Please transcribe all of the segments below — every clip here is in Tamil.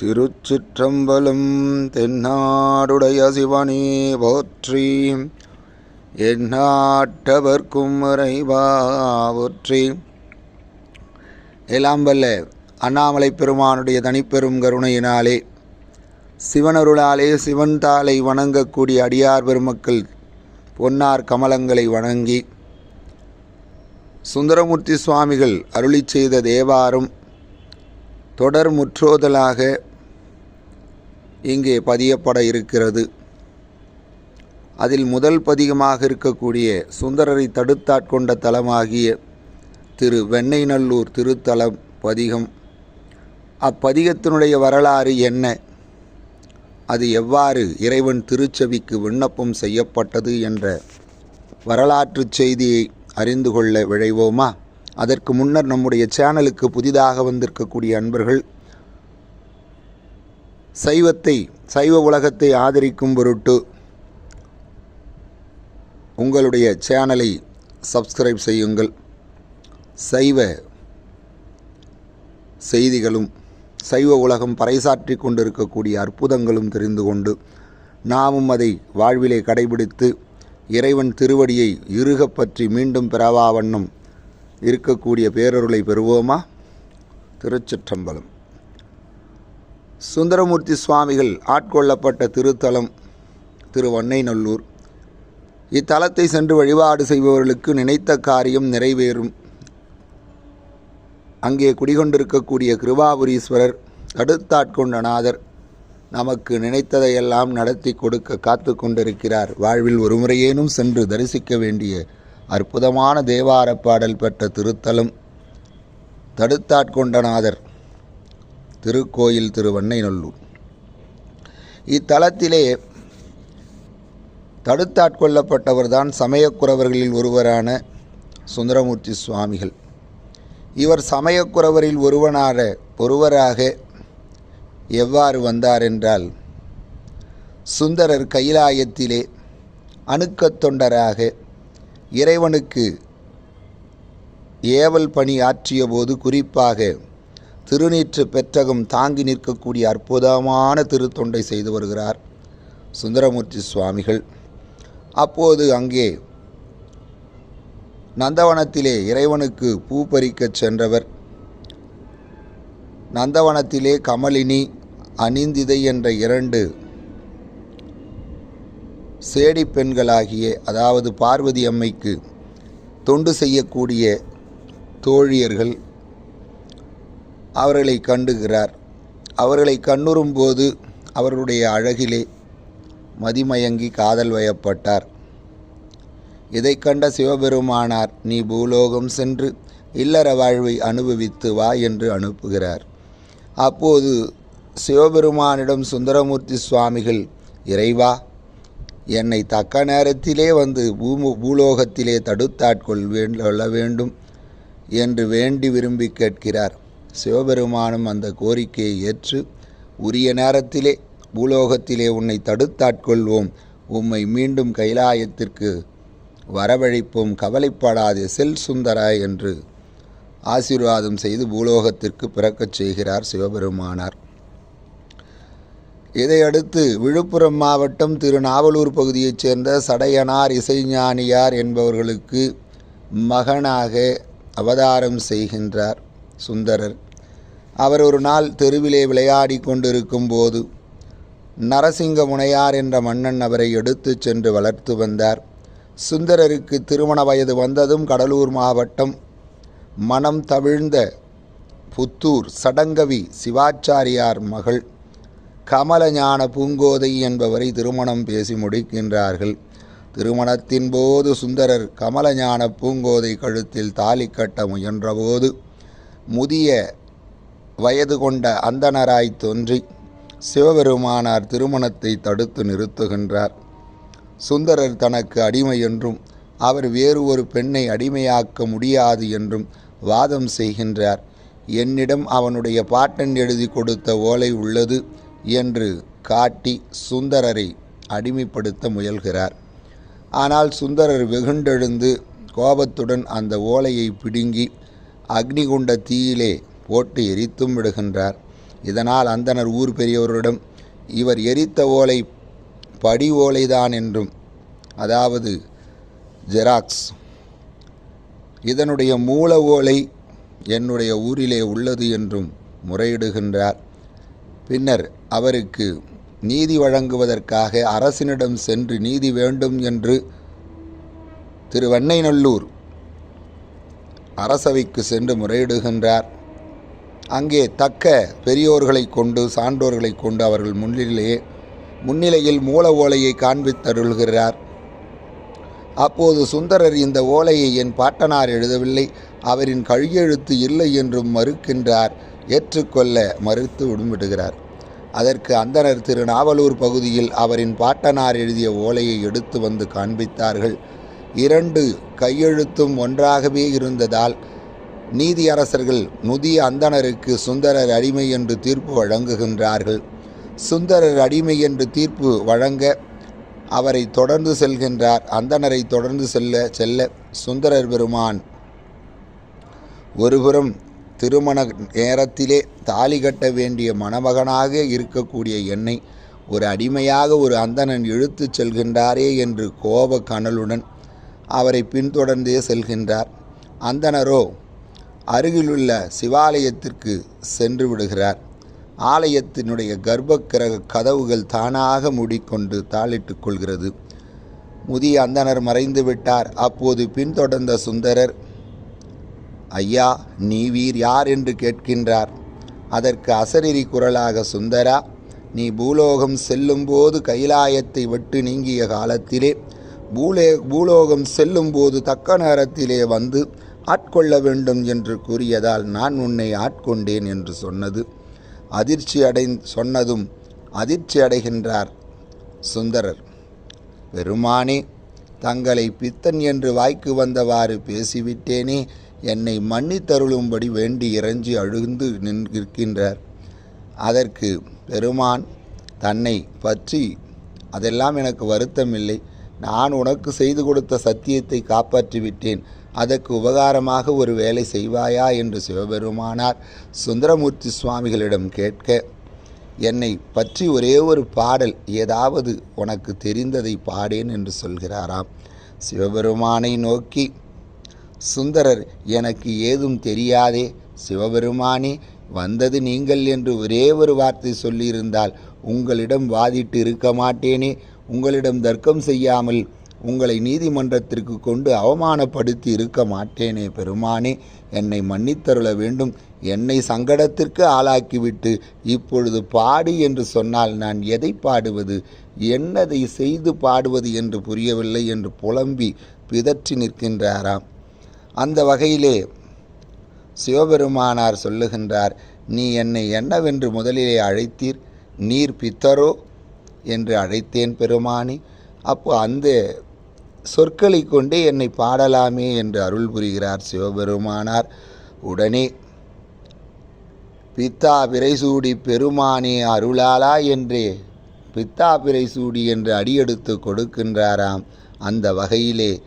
திருச்சிற்றம்பலம் தென்னாடுடைய சிவனே போற்றி. எந்நாட்டவர்க்கும் இறைவா போற்றி. எல்லாம் வல்ல அண்ணாமலை பெருமானுடைய தனிப்பெரும் கருணையினாலே சிவனருளாலே சிவன் தாளை வணங்கக்கூடிய அடியார் பெருமக்கள் பொன்னார் கமலங்களை வணங்கி சுந்தரமூர்த்தி சுவாமிகள் அருளி செய்த தேவாரும் தொடர் முற்றோதலாக இங்கே பதியப்பட இருக்கிறது. அதில் முதல் பதிகமாக இருக்கக்கூடிய சுந்தரரை தடுத்தாட்கொண்ட தலமாகிய திரு வெண்ணெய்நல்லூர் திருத்தலம் பதிகம். அப்பதிகத்தினுடைய வரலாறு என்ன? அது எவ்வாறு இறைவன் திருச்செவிக்கு விண்ணப்பம் செய்யப்பட்டது என்ற வரலாற்றுச் செய்தியை அறிந்து கொள்ள விழைவோமா? அதற்கு முன்னர் நம்முடைய சேனலுக்கு புதிதாக வந்திருக்கக்கூடிய அன்பர்கள் சைவத்தை சைவ உலகத்தை ஆதரிக்கும் பொருட்டு உங்களுடைய சேனலை சப்ஸ்கிரைப் செய்யுங்கள். சைவ செய்திகளும் சைவ உலகம் பறைசாற்றி கொண்டிருக்கக்கூடிய அற்புதங்களும் தெரிந்து கொண்டு நாமும் அதை வாழ்விலே கடைபிடித்து இறைவன் திருவடியை இறுகப் பற்றி மீண்டும் பெறவா வண்ணம் இருக்கக்கூடிய பேரருளை பெறுவோமா? திருச்சிற்றம்பலம். சுந்தரமூர்த்தி சுவாமிகள் ஆட்கொள்ளப்பட்ட திருத்தலம் திருவண்ணைநல்லூர் இத்தலத்தை சென்று வழிபாடு செய்பவர்களுக்கு நினைத்த காரியம் நிறைவேறும். அங்கே குடிகொண்டிருக்கக்கூடிய கிருபாபுரீஸ்வரர் அடுத்தாட்கொண்ட நாதர் நமக்கு நினைத்ததையெல்லாம் நடத்தி கொடுக்க காத்து கொண்டிருக்கிறார். வாழ்வில் ஒரு முறையேனும் சென்று தரிசிக்க வேண்டிய அற்புதமான தேவார பாடல் பெற்ற திருத்தலம் தடுத்தாட்கொண்டநாதர் திருக்கோயில் திருவண்ணைநல்லூர் இத்தலத்திலே தடுத்தாட்கொள்ளப்பட்டவர்தான் சமயக்குறவர்களில் ஒருவரான சுந்தரமூர்த்தி சுவாமிகள். இவர் சமயக்குறவரில் ஒருவனாக ஒருவராக எவ்வாறு வந்தார் என்றால் சுந்தரர் கைலாயத்திலே அணுக்கத் தொண்டராக இறைவனுக்கு ஏவல் பணி ஆற்றிய போது குறிப்பாக திருநீற்று பெற்றகம் தாங்கி நிற்கக்கூடிய அற்புதமான திருத்தொண்டை செய்து வருகிறார் சுந்தரமூர்த்தி சுவாமிகள். அப்போது அங்கே நந்தவனத்திலே இறைவனுக்கு பூ பறிக்கச் சென்றவர். நந்தவனத்திலே கமலினி அணிந்திதை என்ற இரண்டு சேடி பெண்களாகிய அதாவது பார்வதி அம்மைக்கு தொண்டு செய்யக்கூடிய தோழியர்கள் அவர்களை கண்டுகிறார். அவர்களை கண்ணுறும்போது அவர்களுடைய அழகிலே மதிமயங்கி காதல் வயப்பட்டார். இதை கண்ட சிவபெருமானார் நீ பூலோகம் சென்று இல்லற வாழ்வை அனுபவித்து வா என்று அனுப்புகிறார். அப்போது சிவபெருமானிடம் சுந்தரமூர்த்தி சுவாமிகள் இறைவா என்னை தக்க நேரத்திலே வந்து பூமு பூலோகத்திலே தடுத்தாட்கொள் கொள்ள வேண்டும் என்று வேண்டி விரும்பி கேட்கிறார். சிவபெருமானும் அந்த கோரிக்கையை ஏற்று உரிய நேரத்திலே பூலோகத்திலே உன்னை தடுத்தாட்கொள்வோம். உம்மை மீண்டும் கைலாயத்திற்கு வரவழைப்போம். கவலைப்படாதே செல் சுந்தரா என்று ஆசீர்வாதம் செய்து பூலோகத்திற்கு பிறக்கச் செய்கிறார் சிவபெருமானார். இதையடுத்து விழுப்புரம் மாவட்டம் திருநாவலூர் பகுதியைச் சேர்ந்த சடையனார் இசைஞானியார் என்பவர்களுக்கு மகனாக அவதாரம் செய்கின்றார் சுந்தரர். அவர் ஒரு நாள் தெருவிலே விளையாடி கொண்டிருக்கும் போது நரசிங்க முனையார் என்ற மன்னன் அவரை எடுத்துச் சென்று வளர்த்து வந்தார். சுந்தரருக்கு திருமண வயது வந்ததும் கடலூர் மாவட்டம் மனம் தவிழ்ந்த புத்தூர் சடங்கவி சிவாச்சாரியார் மகள். கமலஞான பூங்கோதை என்பவரை திருமணம் பேசி முடிக்கின்றார்கள். திருமணத்தின் போது சுந்தரர் கமலஞான பூங்கோதை கழுத்தில் தாலி கட்ட முயன்றபோது முதிய வயது கொண்ட அந்தனராய் தோன்றி சிவபெருமானார் திருமணத்தை தடுத்து நிறுத்துகின்றார். சுந்தரர் தனக்கு அடிமை என்றும் அவர் வேறு ஒரு பெண்ணை அடிமையாக்க முடியாது என்றும் வாதம் செய்கின்றார். என்னிடம் அவனுடைய பாட்டன் எழுதி கொடுத்த ஓலை உள்ளது. என்று காட்டி சுந்தரரை அடிமைப்படுத்த முயல்கிறார். ஆனால் சுந்தரர் வெகுண்டெழுந்து கோபத்துடன் அந்த ஓலையை பிடுங்கி அக்னிகுண்ட தீயிலே போட்டு எரித்தும் விடுகின்றார். இதனால் அந்தனர் ஊர் பெரியவரிடம் இவர் எரித்த ஓலை படி ஓலைதான் என்றும் அதாவது ஜெராக்ஸ். இதனுடைய மூல ஓலை என்னுடைய ஊரிலே உள்ளது என்றும் முறையிடுகின்றார். பின்னர் அவருக்கு நீதி வழங்குவதற்காக அரசினிடம் சென்று நீதி வேண்டும் என்று திருவெண்ணைநல்லூர் அரசவைக்கு சென்று முறையிடுகின்றார். அங்கே தக்க பெரியோர்களை கொண்டு சான்றோர்களை கொண்டு அவர்கள் முன்னிலையே முன்னிலையில் மூல ஓலையை காண்பித்தருள்கிறார். அப்போது சுந்தரர் இந்த ஓலையை என் பாட்டனார் எழுதவில்லை அவரின் கையெழுத்து இல்லை என்றும் மறுக்கின்றார். ஏற்றுக்கொள்ள மறுத்து விடுவிடுகிறார். அதற்கு அந்தனர் திருநாவலூர் பகுதியில் அவரின் பாட்டனார் எழுதிய ஓலையை எடுத்து வந்து காண்பித்தார்கள். இரண்டு கையெழுத்தும் ஒன்றாகவே இருந்ததால் நீதியரசர்கள் முதிய அந்தணருக்கு சுந்தரர் அடிமை என்று தீர்ப்பு வழங்குகின்றார்கள். சுந்தரர் அடிமை என்று தீர்ப்பு வழங்க அவரை தொடர்ந்து செல்கின்றார். அந்தணரை தொடர்ந்து செல்ல செல்ல சுந்தரர் பெருமான் ஒருபுறம் திருமண நேரத்திலே தாலி கட்ட வேண்டிய மணமகனாக இருக்கக்கூடிய என்னை ஒரு அடிமையாக ஒரு அந்தணன் இழுத்துச் செல்கின்றாரே என்று கோப கனலுடன் அவரை பின்தொடர்ந்தே செல்கின்றார். அந்தணரோ அருகிலுள்ள சிவாலயத்திற்கு சென்று விடுகிறார். ஆலயத்தினுடைய கர்ப்பக்கிரக கதவுகள் தானாக மூடிக்கொண்டு தாளிட்டு கொள்கிறது. முதிய அந்தணர் மறைந்து விட்டார். அப்போது பின்தொடர்ந்த சுந்தரர் ஐயா நீ வீர் யார் என்று கேட்கின்றார். அதற்கு அசரிரி குரலாக சுந்தரா நீ பூலோகம் செல்லும்போது கைலாயத்தை விட்டு நீங்கிய காலத்திலே பூலே பூலோகம் செல்லும்போது தக்க நேரத்திலே வந்து ஆட்கொள்ள வேண்டும் என்று கூறியதால் நான் உன்னை ஆட்கொண்டேன் என்று சொன்னது. அதிர்ச்சி அடை சொன்னதும் அதிர்ச்சி அடைகின்றார் சுந்தரர். பெருமானே தங்களை பித்தன் என்று வாய்க்கு வந்தவாறு பேசிவிட்டேனே என்னை மன்னித்தருளும்படி வேண்டி இறைஞ்சி அழுந்து நின்றிருக்கின்றார். அதற்கு பெருமான் தன்னை பற்றி அதெல்லாம் எனக்கு வருத்தமில்லை. நான் உனக்கு செய்து கொடுத்த சத்தியத்தை காப்பாற்றிவிட்டேன். அதற்கு உபகாரமாக ஒரு வேலை செய்வாயா? என்று சிவபெருமானார் சுந்தரமூர்த்தி சுவாமிகளிடம் கேட்க என்னை பற்றி ஒரே ஒரு பாடல் ஏதாவது உனக்கு தெரிந்ததை பாடேன் என்று சொல்கிறாராம். சிவபெருமானை நோக்கி சுந்தரர் எனக்கு ஏதும் தெரியாதே சிவபெருமானே வந்தது நீங்கள் என்று ஒரே ஒரு வார்த்தை சொல்லியிருந்தால் உங்களிடம் வாதிட்டு இருக்க மாட்டேனே உங்களிடம் தர்க்கம் செய்யாமல் உங்களை நீதிமன்றத்திற்கு கொண்டு அவமானப்படுத்தி இருக்க மாட்டேனே பெருமானே என்னை மன்னித்தருள வேண்டும் என்னை சங்கடத்திற்கு ஆளாக்கிவிட்டு இப்பொழுது பாடு என்று சொன்னால் நான் எதை பாடுவது என்னதை செய்து பாடுவது என்று புரியவில்லை என்று புலம்பி பிதற்றி நிற்கின்றாராம். அந்த வகையிலே சிவபெருமானார் சொல்லுகின்றார் நீ என்னை என்னவென்று முதலிலே அழைத்தீர்? நீர் பித்தரோ? என்று அழைத்தேன் பெருமானி. அப்போ அந்த சொற்களை கொண்டே என்னை பாடலாமே என்று அருள் புரிகிறார் சிவபெருமானார். உடனே பித்தா பிறைசூடி பெருமானே அருளாலா என்றே பித்தா பிறைசூடி என்று அடியெடுத்து கொடுக்கின்றாராம். அந்த வகையிலே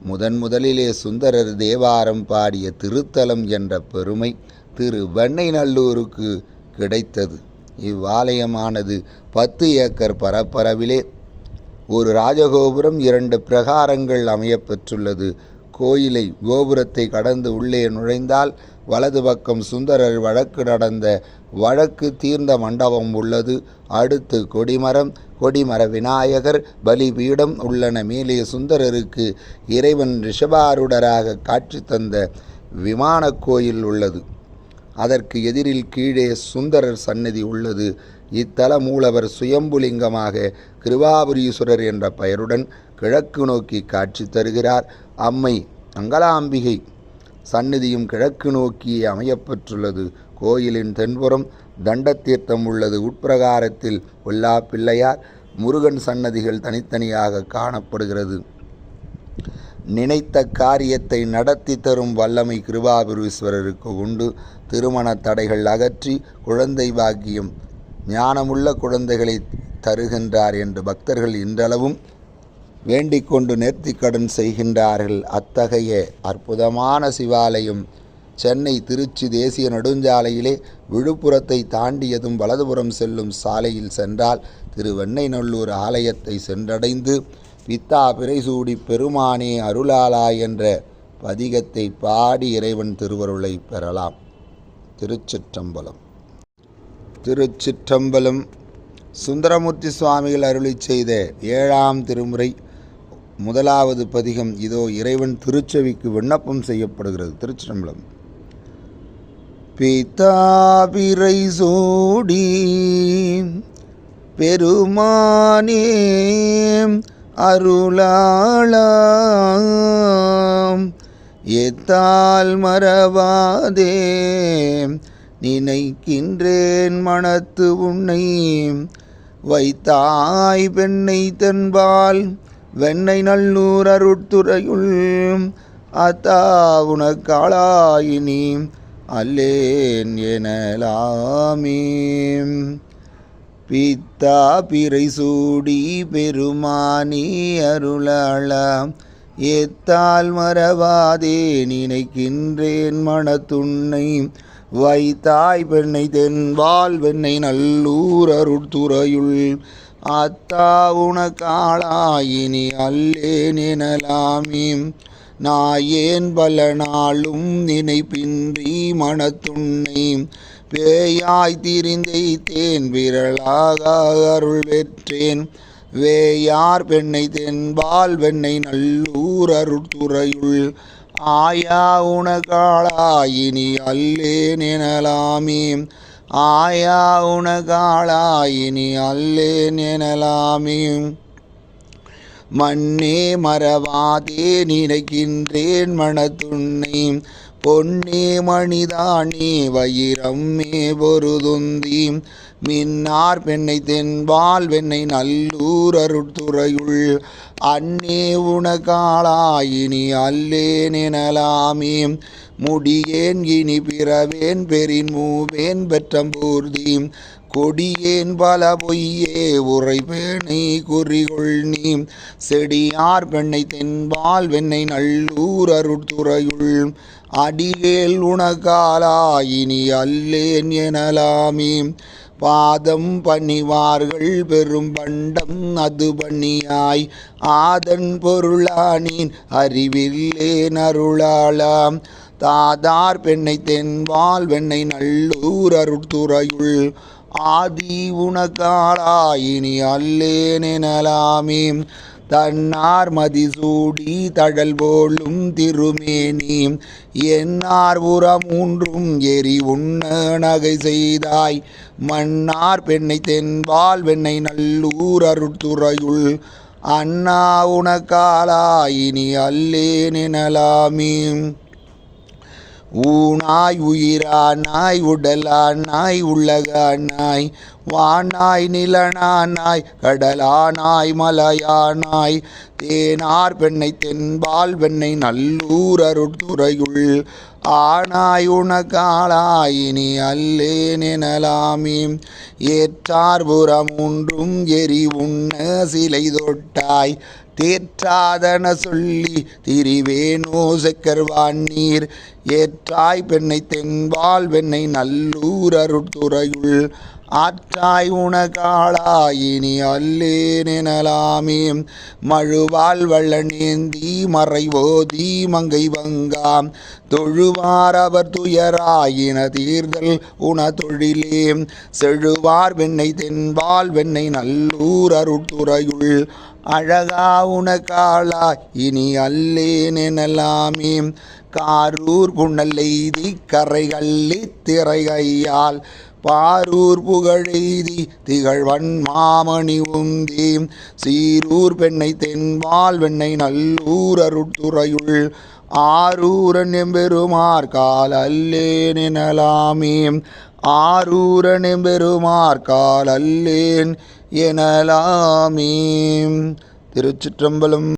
முதன் முதலிலே சுந்தரர் தேவாரம் பாடிய திருத்தலம் என்ற பெருமை திரு வெண்ணைநல்லூருக்கு கிடைத்தது. இவ்வாலயமானது பத்து ஏக்கர் பரப்பரவிலே ஒரு ராஜகோபுரம் இரண்டு பிரகாரங்கள் அமையப்பெற்றுள்ளது கோயிலை கோபுரத்தை கடந்து உள்ளே நுழைந்தால் வலது பக்கம் சுந்தரர் வழக்கு நடந்த வழக்கு தீர்ந்த மண்டபம் உள்ளது. அடுத்து கொடிமரம் கொடிமர விநாயகர் பலிபீடம் உள்ளன. மேலே சுந்தரருக்கு இறைவன் ரிஷபாருடராக காட்சி தந்த விமானக் கோயில் உள்ளது. அதற்கு எதிரில் கீழே சுந்தரர் சன்னதி உள்ளது. இத்தல மூலவர் சுயம்புலிங்கமாக கிருபாபுரீஸ்வரர் என்ற பெயருடன் கிழக்கு நோக்கி காட்சி தருகிறார். அம்மை அங்கலாம்பிகை சந்நிதியும் கிழக்கு நோக்கியே அமையப்பெற்றுள்ளது. கோயிலின் தென்புறம் தண்டத்தீர்த்தம் உள்ளது. உட்பிரகாரத்தில் கொல்லா பிள்ளையார் முருகன் சன்னதிகள் தனித்தனியாக காணப்படுகிறது. நினைத்த காரியத்தை நடத்தி தரும் வல்லமை கிருபாபுரீஸ்வரருக்கு உண்டு. திருமண தடைகள் அகற்றி குழந்தை பாக்கியம் ஞானமுள்ள குழந்தைகளை தருகின்றார் என்று பக்தர்கள் இன்றளவும் வேண்டிக் கொண்டு நேர்த்திக்கடன் செய்கின்றார்கள். அத்தகைய அற்புதமான சிவாலயம் சென்னை திருச்சி தேசிய நெடுஞ்சாலையிலே விழுப்புரத்தை தாண்டியதும் வலதுபுறம் செல்லும் சாலையில் சென்றால் திருவெண்ணைநல்லூர் ஆலயத்தை சென்றடைந்து பித்தா பிறைசூடி பெருமானே அருளாளா என்ற பதிகத்தை பாடி இறைவன் திருவருளை பெறலாம். திருச்சிற்றம்பலம். திருச்சிற்றம்பலம் சுந்தரமூர்த்தி சுவாமிகள் அருளி செய்த ஏழாம் திருமுறை முதலாவது பதிகம் இதோ இறைவன் திருச்செவிக்கு விண்ணப்பம் செய்யப்படுகிறது. திருச்சிரம்பலம் பிதாபிரை சோடி பெருமானே அருளாளாம் எத்தால் மறவாதே நினைக்கின்றேன் மனத்து உன்னை வைத்தாய் பெண்ணை தென்பால் வெண்ணை நல்லூர் அருட்துறையுள் அத்தா உனக்காளாயினி அல்லேன் எனலாமே. பித்தா பிறை சூடி பெருமானி அருளாளாம் ஏத்தால் மறவாதே நினைக்கின்றேன் மனத்துண்ணை வைத்தாய் பெண்ணை தென்பால் வெண்ணை நல்லூர் அருட்துறையுள் அத்தா உனக்காளாயினி அல்லேன் எனலாமே நாயேன் பல நாளும் நினைப்பின்றி மனத்துண்ணை வேயாய் திரிந்தைத்தேன் விரலாக அருள் பெற்றேன். வேயார் பெண்ணை தென்பால் வெண்ணை நல்லூர் அருட்துறையுள். ஆயா உனகாளாயினி அல்லேன் எனலாமே ஆயா உனகாளாயினி அல்லேன் எனலாமே மண்ணே மறவாதே நினைக்கின்றேன் மனத்துன்னை பொன்னே மணிதானே வயிரம்மே பொருதுந்தி மின்னார் பெண்ணை தென்பால் வெண்ணை நல்லூர் அருட்துறையுள். அன்னே உனகாளாயினி அல்லேன் எனலாமே. முடியேன் இனி பிறவேன் பெரின் மூவேன் பெற்றம்பூர்தி கொடியேன் பல பொய்யே உரைபேணை குறிகொள் நீ செடியார் பெண்ணை தென்பால் வெண்ணை நல்லூர் அருட்துறையுள். அடியேல் அடிகேல் உனக்காலாயினி அல்லேன் எனலாமே பாதம் பணிவார்கள் பெரும் பண்டம் அது பண்ணியாய் ஆதன் பொருளானின் அறிவில்லேன் அருளாளாம். தாதார் பெண்ணை தென்பால் வெண்ணை நல்லூர் அருட்துறையுள். ஆதி உனக்காளாயினி அல்லேன் எனலாமே தன்னார் மதிசூடி தழல் போலும் திருமேனி. என்னார் உறமூன்றும் எரி உண்ண நகை செய்தாய். மன்னார் பெண்ணை தென்பால் வெண்ணை நல்லூர் அருட்துறையுள். அண்ணா உனக்காளாயினி அல்லேன் நாய் ஊனாய் உயிரானாய் உடலானாய் உள்ளகானாய் வானாய் நிலனானாய் கடலானாய் மலையானாய் தேனார் பெண்ணை தென்பால் வெண்ணை நல்லூர் அருட்துறையுள் ஆனாய் உனக்காளாயினி அல்லே நினலாமீம் ஏற்றார் புறமூன்றும் எரி உண்ண சிலை தொட்டாய் தேற்றாதன சொல்லி திரிவேணோ செக்கர்வான் நீர். ஏற்றாய் பெண்ணை தென்பால் வெண்ணை நல்லூர் அருட்டுறையுள் ஆற்றாய் உணகாளாயினி அல்லேன் எனலாமே மழுவால் வள்ள நேந்தி மறைவோதி மங்கை வங்காம். தொழுவார் அவர் துயராயின தீர்தல் உண தொழிலே செழுவார் வெண்ணை தென்பால் வெண்ணை நல்லூர் அருட்டுறையுள் அழகா உனக்காளா இனி அல்லேன் எனலாமே. காரூர் புனலெய்தி கரைகள்ளி திரைகையால். பாரூர் புகழெய்தி திகழ்வன் மாமணி உந்தி. சீரூர் பெண்ணை தென்பால் வெண்ணை நல்லூர் அருட்துறையுள். ஆரூரன் எம்பெருமார் கால் அல்லேன் எனலாமே. ஆரூரன் எம்பெருமார் கால் அல்லேன் எனலாமீம். திருச்சிற்றம்பலம்